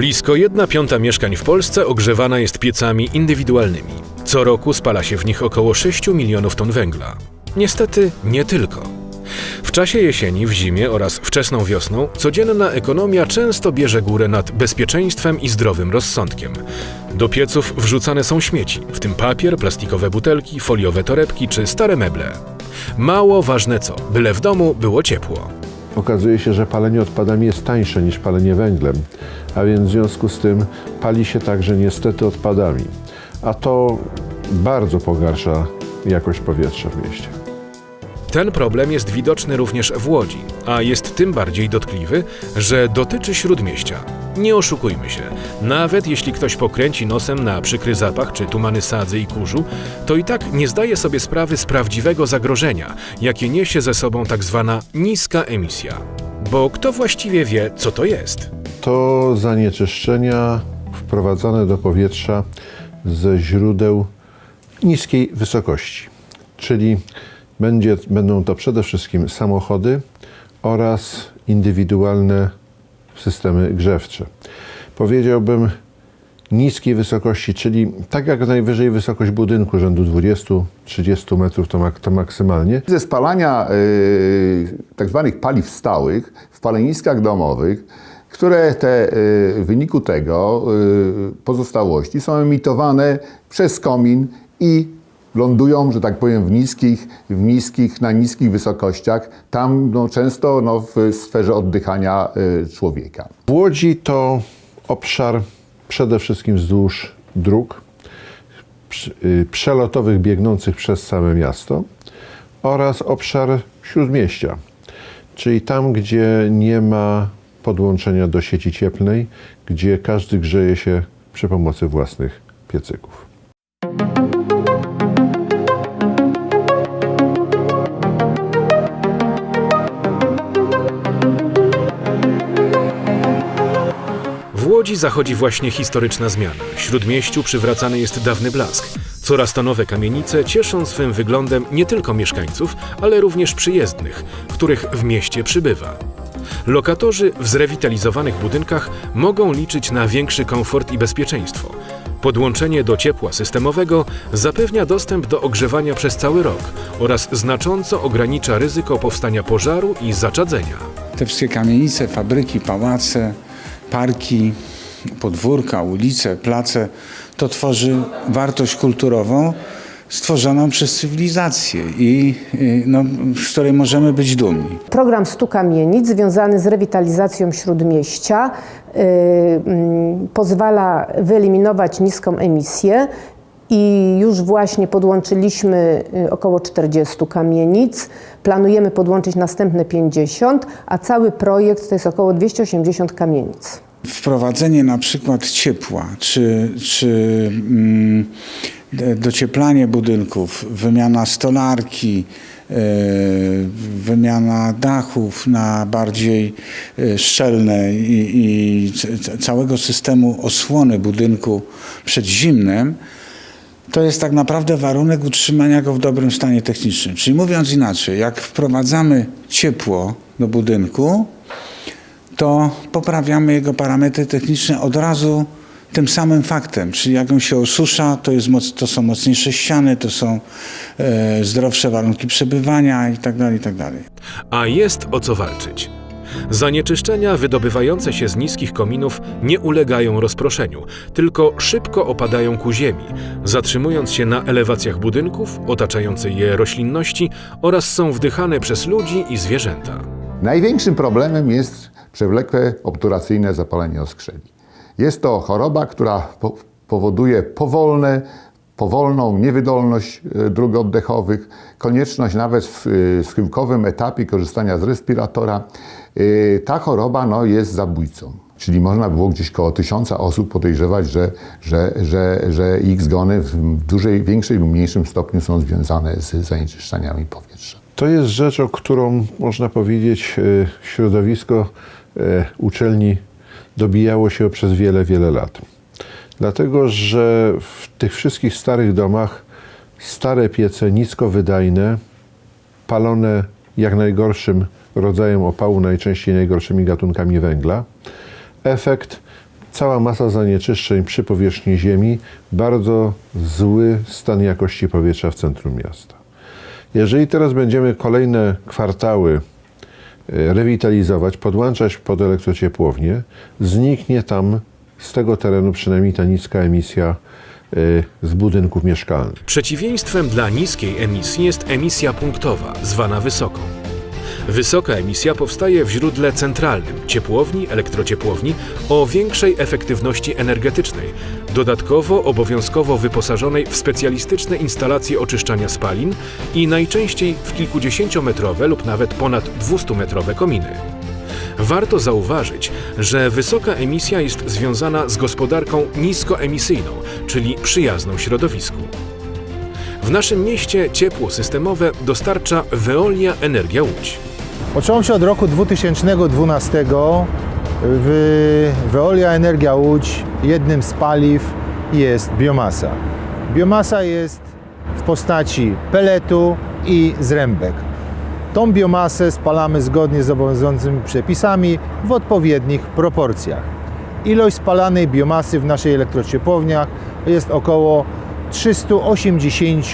Blisko 1 piąta mieszkań w Polsce ogrzewana jest piecami indywidualnymi. Co roku spala się w nich około 6 milionów ton węgla. Niestety nie tylko. W czasie jesieni, w zimie oraz wczesną wiosną codzienna ekonomia często bierze górę nad bezpieczeństwem i zdrowym rozsądkiem. Do pieców wrzucane są śmieci, w tym papier, plastikowe butelki, foliowe torebki czy stare meble. Mało ważne co, byle w domu było ciepło. Okazuje się, że palenie odpadami jest tańsze niż palenie węglem, a więc w związku z tym pali się także niestety odpadami. A to bardzo pogarsza jakość powietrza w mieście. Ten problem jest widoczny również w Łodzi, a jest tym bardziej dotkliwy, że dotyczy śródmieścia. Nie oszukujmy się, nawet jeśli ktoś pokręci nosem na przykry zapach czy tumany sadzy i kurzu, to i tak nie zdaje sobie sprawy z prawdziwego zagrożenia, jakie niesie ze sobą tak zwana niska emisja. Bo kto właściwie wie, co to jest? To zanieczyszczenia wprowadzane do powietrza ze źródeł niskiej wysokości, czyli będzie, będą to przede wszystkim samochody oraz indywidualne systemy grzewcze. Powiedziałbym niskiej wysokości, czyli tak jak najwyżej wysokość budynku rzędu 20-30 metrów to, mak, to maksymalnie. Ze spalania y, tak zwanych paliw stałych w paleniskach domowych, które te, y, w wyniku tego y, pozostałości są emitowane przez komin i lądują, że tak powiem, w niskich, w niskich na niskich wysokościach, tam no, często no, w sferze oddychania y, człowieka. W Łodzi to obszar przede wszystkim wzdłuż dróg y, przelotowych biegnących przez całe miasto oraz obszar śródmieścia, czyli tam, gdzie nie ma podłączenia do sieci cieplnej, gdzie każdy grzeje się przy pomocy własnych piecyków. W Łodzi zachodzi właśnie historyczna zmiana. Śródmieściu przywracany jest dawny blask. Coraz to nowe kamienice cieszą swym wyglądem nie tylko mieszkańców, ale również przyjezdnych, których w mieście przybywa. Lokatorzy w zrewitalizowanych budynkach mogą liczyć na większy komfort i bezpieczeństwo. Podłączenie do ciepła systemowego zapewnia dostęp do ogrzewania przez cały rok oraz znacząco ogranicza ryzyko powstania pożaru i zaczadzenia. Te wszystkie kamienice, fabryki, pałace, parki, podwórka, ulice, place, to tworzy wartość kulturową stworzoną przez cywilizację i no, z której możemy być dumni. Program 100 kamienic związany z rewitalizacją śródmieścia y, mm, pozwala wyeliminować niską emisję i już właśnie podłączyliśmy y, około 40 kamienic. Planujemy podłączyć następne 50, a cały projekt to jest około 280 kamienic. Wprowadzenie na przykład ciepła, czy, czy mm, docieplanie budynków, wymiana stolarki, e, wymiana dachów na bardziej e, szczelne i, i całego systemu osłony budynku przed zimnem, to jest tak naprawdę warunek utrzymania go w dobrym stanie technicznym. Czyli mówiąc inaczej, jak wprowadzamy ciepło do budynku, to poprawiamy jego parametry techniczne od razu tym samym faktem. Czyli jak on się osusza, to, jest moc, to są mocniejsze ściany, to są e, zdrowsze warunki przebywania itd. itd. A jest o co walczyć. Zanieczyszczenia wydobywające się z niskich kominów nie ulegają rozproszeniu, tylko szybko opadają ku ziemi, zatrzymując się na elewacjach budynków, otaczającej je roślinności oraz są wdychane przez ludzi i zwierzęta. Największym problemem jest przewlekłe obturacyjne zapalenie oskrzeli. Jest to choroba, która po powoduje powolne, powolną niewydolność e, dróg oddechowych, konieczność nawet w e, schyłkowym etapie korzystania z respiratora. E, Ta choroba no, jest zabójcą. Czyli można było gdzieś koło tysiąca osób podejrzewać, że, że, że, że ich zgony w dużej, większym lub mniejszym stopniu są związane z zanieczyszczeniami powietrza. To jest rzecz, o którą można powiedzieć y, środowisko y, uczelni dobijało się przez wiele, wiele lat. Dlatego, że w tych wszystkich starych domach stare piece niskowydajne, palone jak najgorszym rodzajem opału, najczęściej najgorszymi gatunkami węgla. Efekt cała masa zanieczyszczeń przy powierzchni ziemi, bardzo zły stan jakości powietrza w centrum miasta. Jeżeli teraz będziemy kolejne kwartały e, rewitalizować, podłączać pod elektrociepłownię, zniknie tam z tego terenu przynajmniej ta niska emisja e, z budynków mieszkalnych. Przeciwieństwem dla niskiej emisji jest emisja punktowa, zwana wysoką. Wysoka emisja powstaje w źródle centralnym ciepłowni, elektrociepłowni o większej efektywności energetycznej, dodatkowo obowiązkowo wyposażonej w specjalistyczne instalacje oczyszczania spalin i najczęściej w kilkudziesięciometrowe lub nawet ponad 200-metrowe kominy. Warto zauważyć, że wysoka emisja jest związana z gospodarką niskoemisyjną, czyli przyjazną środowisku. W naszym mieście ciepło systemowe dostarcza Veolia Energia Łódź. Począwszy od roku 2012 w Veolia Energia Łódź jednym z paliw jest biomasa. Biomasa jest w postaci peletu i zrębek. Tą biomasę spalamy zgodnie z obowiązującymi przepisami w odpowiednich proporcjach. Ilość spalanej biomasy w naszej elektrociepłowniach jest około 380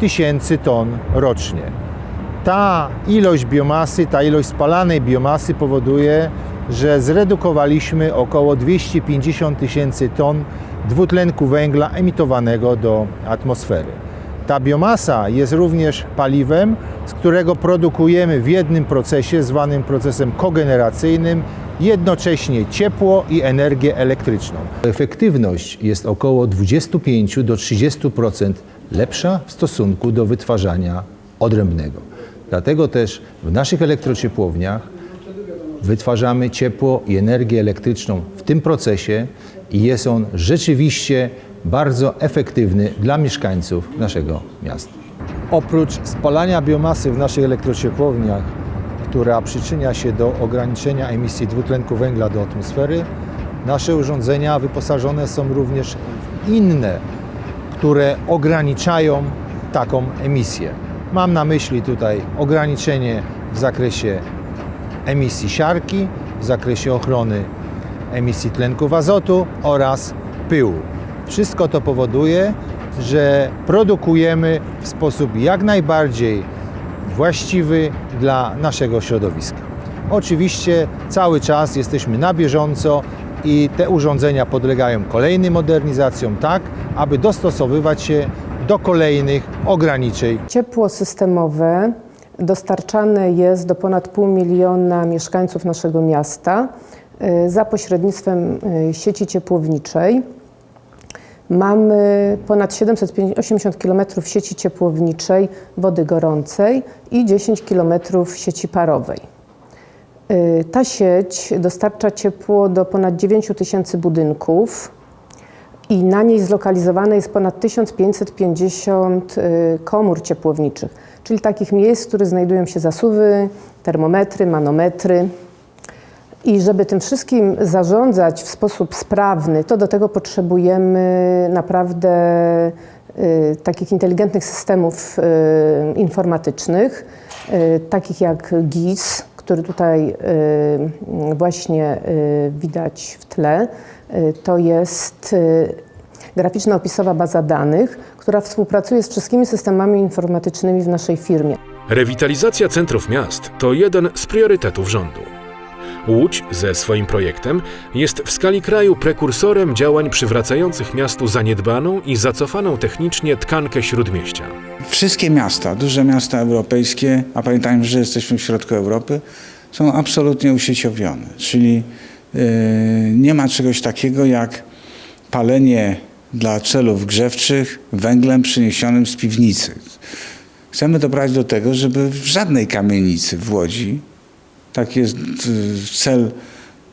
tysięcy ton rocznie. Ta ilość biomasy, ta ilość spalanej biomasy powoduje, że zredukowaliśmy około 250 tysięcy ton dwutlenku węgla emitowanego do atmosfery. Ta biomasa jest również paliwem, z którego produkujemy w jednym procesie, zwanym procesem kogeneracyjnym, jednocześnie ciepło i energię elektryczną. Efektywność jest około 25 do 30% lepsza w stosunku do wytwarzania odrębnego. Dlatego też w naszych elektrociepłowniach wytwarzamy ciepło i energię elektryczną w tym procesie i jest on rzeczywiście bardzo efektywny dla mieszkańców naszego miasta. Oprócz spalania biomasy w naszych elektrociepłowniach, która przyczynia się do ograniczenia emisji dwutlenku węgla do atmosfery, nasze urządzenia wyposażone są również w inne, które ograniczają taką emisję. Mam na myśli tutaj ograniczenie w zakresie emisji siarki, w zakresie ochrony emisji tlenków azotu oraz pyłu. Wszystko to powoduje, że produkujemy w sposób jak najbardziej właściwy dla naszego środowiska. Oczywiście cały czas jesteśmy na bieżąco i te urządzenia podlegają kolejnym modernizacjom, tak aby dostosowywać się do kolejnych ograniczeń Ciepło systemowe dostarczane jest do ponad pół miliona mieszkańców naszego miasta y, za pośrednictwem y, sieci ciepłowniczej. Mamy ponad 780 km sieci ciepłowniczej wody gorącej i 10 km sieci parowej. Y, Ta sieć dostarcza ciepło do ponad 9 tysięcy budynków i na niej zlokalizowane jest ponad 1550 y, komór ciepłowniczych, czyli takich miejsc, w których znajdują się zasuwy, termometry, manometry. I żeby tym wszystkim zarządzać w sposób sprawny, to do tego potrzebujemy naprawdę y, takich inteligentnych systemów y, informatycznych, y, takich jak GIS, który tutaj y, właśnie y, widać w tle. Y, To jest graficzno-opisowa baza danych, która współpracuje z wszystkimi systemami informatycznymi w naszej firmie. Rewitalizacja centrów miast to jeden z priorytetów rządu. Łódź ze swoim projektem jest w skali kraju prekursorem działań przywracających miastu zaniedbaną i zacofaną technicznie tkankę śródmieścia. Wszystkie miasta, duże miasta europejskie, a pamiętajmy, że jesteśmy w środku Europy, są absolutnie usieciowione. Czyli yy, nie ma czegoś takiego jak palenie dla celów grzewczych węglem przyniesionym z piwnicy. Chcemy doprowadzić do tego, żeby w żadnej kamienicy w Łodzi, tak jest y, cel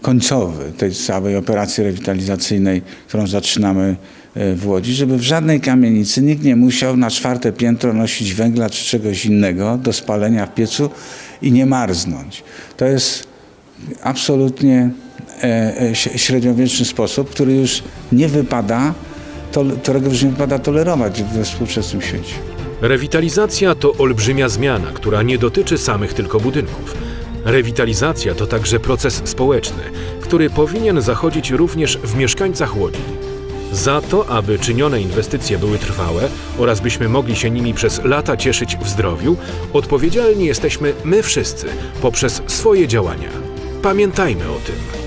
końcowy tej całej operacji rewitalizacyjnej, którą zaczynamy y, w Łodzi, żeby w żadnej kamienicy nikt nie musiał na czwarte piętro nosić węgla czy czegoś innego do spalenia w piecu i nie marznąć. To jest absolutnie e, e, średniowieczny sposób, który już nie wypada, którego już nie wypada tolerować we współczesnym świecie. Rewitalizacja to olbrzymia zmiana, która nie dotyczy samych tylko budynków. Rewitalizacja to także proces społeczny, który powinien zachodzić również w mieszkańcach Łodzi. Za to, aby czynione inwestycje były trwałe oraz byśmy mogli się nimi przez lata cieszyć w zdrowiu, odpowiedzialni jesteśmy my wszyscy poprzez swoje działania. Pamiętajmy o tym.